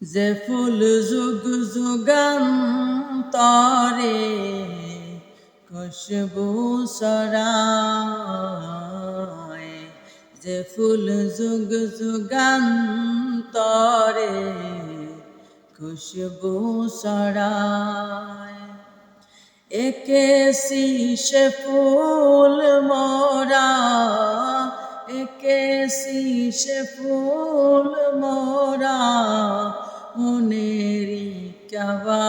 যে ফুল যুগ যুগান তরে খুশবু সরায়। যে ফুল যুগ যুগান তরে খুশবু সরায়। একে শীষে ফুল মোরা, একে শীষে ফুল মোরা। মনেরি কাবায়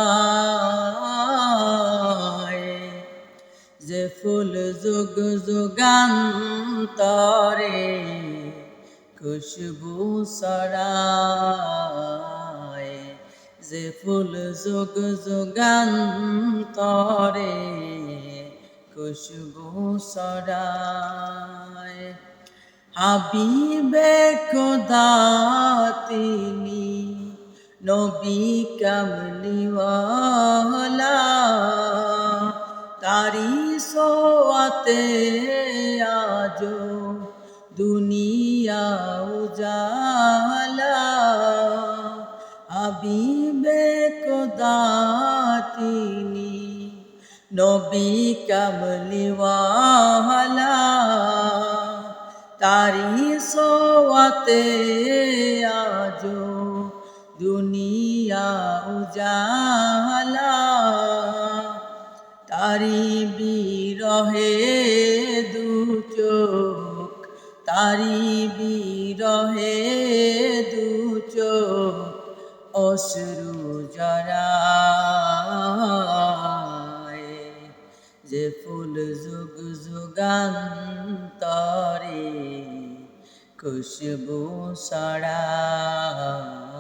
যে ফুল যুগ যুগান্তরে খুশবু সরায় যে ফুল যুগ যুগান্তরে খুশবু সরায় হাবিবে খোদা তিনি নবী কামলিওয়ালা তারি সোয়াতে আজো দুনিয়া উজালা। হাবিবে খোদা তিনি নবী কামলিওয়ালা তারি সোয়াতে তারি বিরহে দু চোখ, তারি বিরহে দু চোখ, অশ্রু জরায় যে ফুল যুগ যুগান্তরে খুশবু সরায়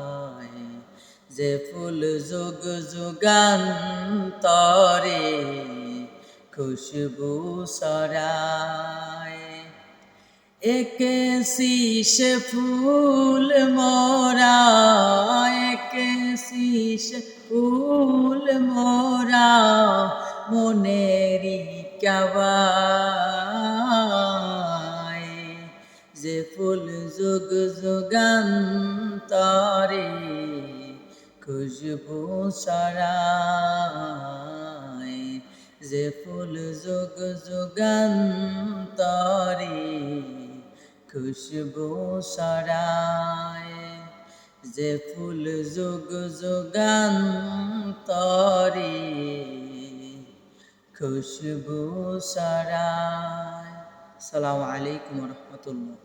যে ফুল যুগ যুগান্তরে খুশবু সরায় একে শীষ ফুল মোরা একে শীষ ফুল মোরা মনেরি কাবায়। যে ফুল যুগ যুগান্তরে খুশবু সরায় যে ফুল যুগ যুগান্তরে খুশবু সরায় যে ফুল যুগ যুগান্তরে খুশবু সরায় সালামু আলাইকুম রহমতুল্লাহ।